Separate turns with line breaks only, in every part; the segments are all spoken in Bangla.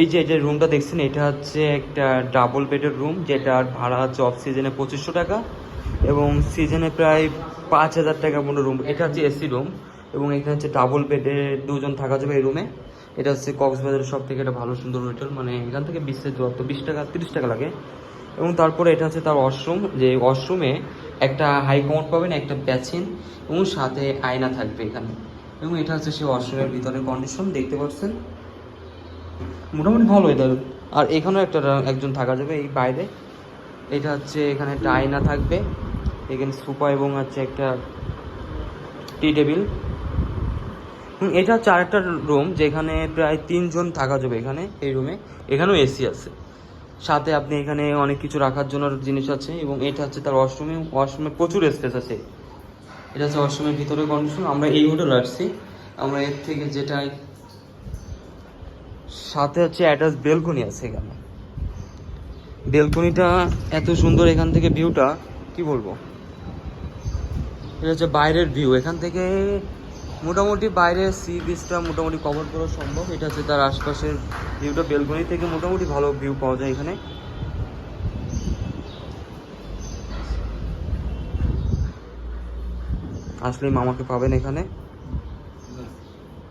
এই যে যে রুমটা দেখছেন, এটা হচ্ছে একটা ডাবল বেডের রুম যেটার ভাড়া হচ্ছে অফ সিজনে পঁচিশশো টাকা এবং সিজনে প্রায় পাঁচ হাজার টাকা মতো রুম এটা হচ্ছে এসি রুম এবং এখানে হচ্ছে ডাবল বেডে দুজন থাকা যাবে এই রুমে এটা হচ্ছে কক্সবাজারের সব থেকে একটা ভালো সুন্দর হোটেল মানে এখান থেকে বিশের দূরত্ব বিশ টাকা, তিরিশ টাকা লাগে। এবং তারপরে এটা হচ্ছে তার ওয়াশরুম যে ওয়াশরুমে একটা হাই কমোড পাবেন, একটা প্যাচিন এবং সাথে আয়না থাকবে এখানে। এবং এটা হচ্ছে সেই ওয়াশরুমের ভিতরে কন্ডিশন দেখতে পাচ্ছেন? মোটামুটি ভালো এদের আর এখানেও একটা একজন থাকা যাবে এই বাইরে। এটা হচ্ছে এখানে একটা আয়না থাকবে। এখানে সোফা এবং হচ্ছে একটা টি টেবিল। এটা হচ্ছে আরেকটা রুম যেখানে প্রায় তিনজন থাকা যাবে এখানে, এই রুমে এখানেও এসি আছে। সাথে আপনি এখানে অনেক কিছু রাখার জন্য জিনিস আছে এবং এটা হচ্ছে তার ওয়াশরুমে ওয়াশরুমে প্রচুর স্পেস আছে। এটা হচ্ছে ওয়াশরুমের ভিতরে কন্ডিশন আমরা এই হোটেলে আসছি। আমরা এর থেকে যেটা সাথে হচ্ছে অ্যাটাচ বেলকনি আছে এখানে। বেলকনিটা এত সুন্দর এখান থেকে ভিউটা কি বলব? এটা হচ্ছে বাইরের ভিউ এখান থেকে মোটামুটি বাইরে সি বিচটা মোটামুটি কভার করা সম্ভব। এটা হচ্ছে তার আশপাশের ভিউটা বেলকনি থেকে মোটামুটি ভালো ভিউ পাওয়া যায় এখানে। আসলে মামাকে পাবেন এখানে।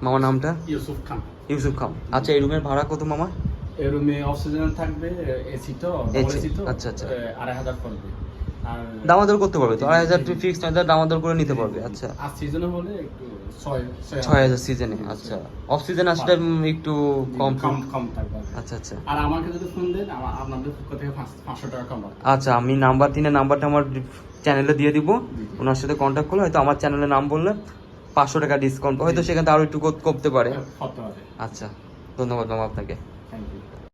মামার নামটা?
ইউসুফ খান।
ইউসুফ খান। আচ্ছা এই রুমের ভাড়া কত মামা
এই রুমে অক্সিজেন থাকবে এসি তো এসি। তো
আচ্ছা, আচ্ছা।
আড়াই হাজার পড়বে
দামাদর করতে পারবে তো আড়াই হাজার ফিক্সড হাজার দামাদর করে নিতে পারবে আচ্ছা।
আর সিজনে হলে একটু ছয়
হাজার। সিজনে আচ্ছা। অফ সিজন আসলে একটু কম
কম থাকবে
আচ্ছা আচ্ছা।
আর আমাকে যদি ফোন দেন আপনাদের পক্ষ থেকে পাঁচ- পাঁচশো টাকা কম।
আচ্ছা আমি নাম্বার দিনে নাম্বারটা আমার চ্যানেলে দিয়ে দিব। ওনার সাথে কন্ট্যাক্ট করলে হয়তো আমার চ্যানেলের নাম বললে পাঁচশো টাকা ডিসকাউন্ট হয়তো সেখানে আরও একটু কর- কমতে
পারে।
আচ্ছা ধন্যবাদ মামা আপনাকে।
Thank you